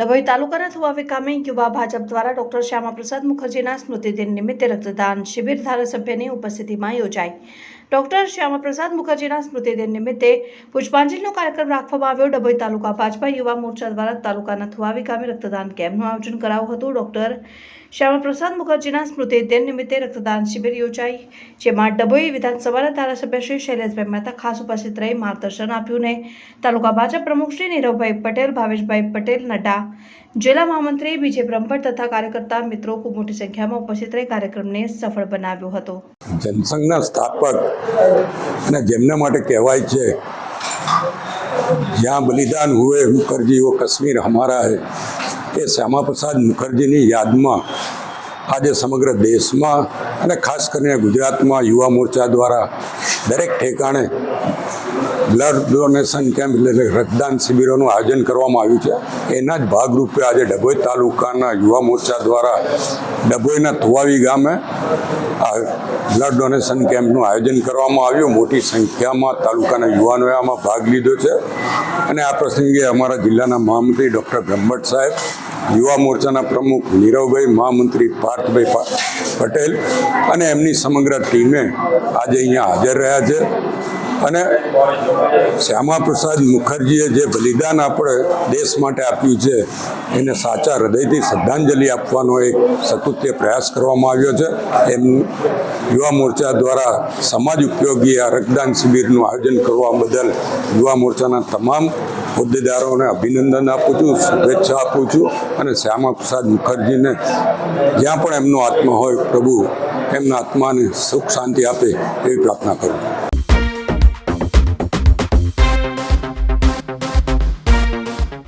ડભોઈ તાલુકાના થુવાવી ગામે યુવા ભાજપ દ્વારા ડોક્ટર શ્યામાપ્રસાદ મુખર્જીના સ્મૃતિદિન નિમિત્તે રક્તદાન શિબિર ધારાસભ્યની ઉપસ્થિતિમાં યોજાઈ. ડોક્ટર શ્યામાપ્રસાદ મુખર્જીના સ્મૃતિદિન નિમિત્તે પુષ્પાંજલિનો કાર્યક્રમ રાખવામાં આવ્યો. ડભોઈ તાલુકા ભાજપા યુવા મોરચા દ્વારા તાલુકાના થુવાવી ગામે રક્તદાન કેમ્પનું આયોજન કરાયું હતું. ડોક્ટર શ્યામાપ્રસાદ મુખર્જીના સ્મૃતિદિન નિમિત્તે રક્તદાન શિબિર યોજાઈ, જેમાં ડભોઈ વિધાનસભાના ધારાસભ્ય શ્રી શૈલેષભાઈ મહેતા ખાસ ઉપસ્થિત રહી માર્ગદર્શન આપ્યું ને તાલુકા ભાજપ પ્રમુખ શ્રી નીરવભાઈ પટેલ, ભાવેશભાઈ પટેલ, નડ્ડા જિલ્લા મહામંત્રી બીજે બ્રહ્મભટ્ટ તથા કાર્યકર્તા મિત્રો ખૂબ મોટી સંખ્યામાં ઉપસ્થિત રહી કાર્યક્રમને સફળ બનાવ્યો હતો. જનસંઘના સ્થાપક અને જેમના માટે કહેવાય છે, જ્યાં બલિદાન હુએ મુખર્જી વો કશ્મીર હમારા હે, એ શ્યામાપ્રસાદ મુખર્જીની યાદમાં આજે સમગ્ર દેશમાં અને ખાસ કરીને ગુજરાતમાં યુવા મોરચા દ્વારા દરેક ઠેકાણે બ્લડ ડોનેશન કેમ્પ એટલે રક્તદાન શિબિરોનું આયોજન કરવામાં આવ્યું છે. એના જ ભાગરૂપે આજે ડભોઈ તાલુકાના યુવા મોરચા દ્વારા ડભોઈના થુવાવી ગામે આ બ્લડ ડોનેશન કેમ્પનું આયોજન કરવામાં આવ્યું. મોટી સંખ્યામાં તાલુકાના યુવાનોએ આમાં ભાગ લીધો છે. અને આ પ્રસંગે અમારા જિલ્લાના મહામંત્રી ડૉક્ટર બ્રહ્મટ સાહેબ, યુવા મોરચાના પ્રમુખ નીરવભાઈ, મહામંત્રી પાર્થભાઈ પટેલ અને એમની સમગ્ર ટીમે આજે અહીંયા હાજર રહ્યા છે. અને શ્યામાપ્રસાદ મુખર્જીએ જે બલિદાન આપણે દેશ માટે આપ્યું છે, એને સાચા હૃદયથી શ્રદ્ધાંજલિ આપવાનો એક સતુત્ય પ્રયાસ કરવામાં આવ્યો છે. એમ યુવા મોરચા દ્વારા સમાજ ઉપયોગી આ રક્તદાન શિબિરનું આયોજન કરવા બદલ યુવા મોરચાના તમામ હોદ્દેદારોને અભિનંદન આપું છું, શુભેચ્છા આપું છું અને શ્યામાપ્રસાદ મુખર્જીને જ્યાં પણ એમનો આત્મા હોય પ્રભુ એમના આત્માને સુખ શાંતિ આપે એવી પ્રાર્થના કરું છું.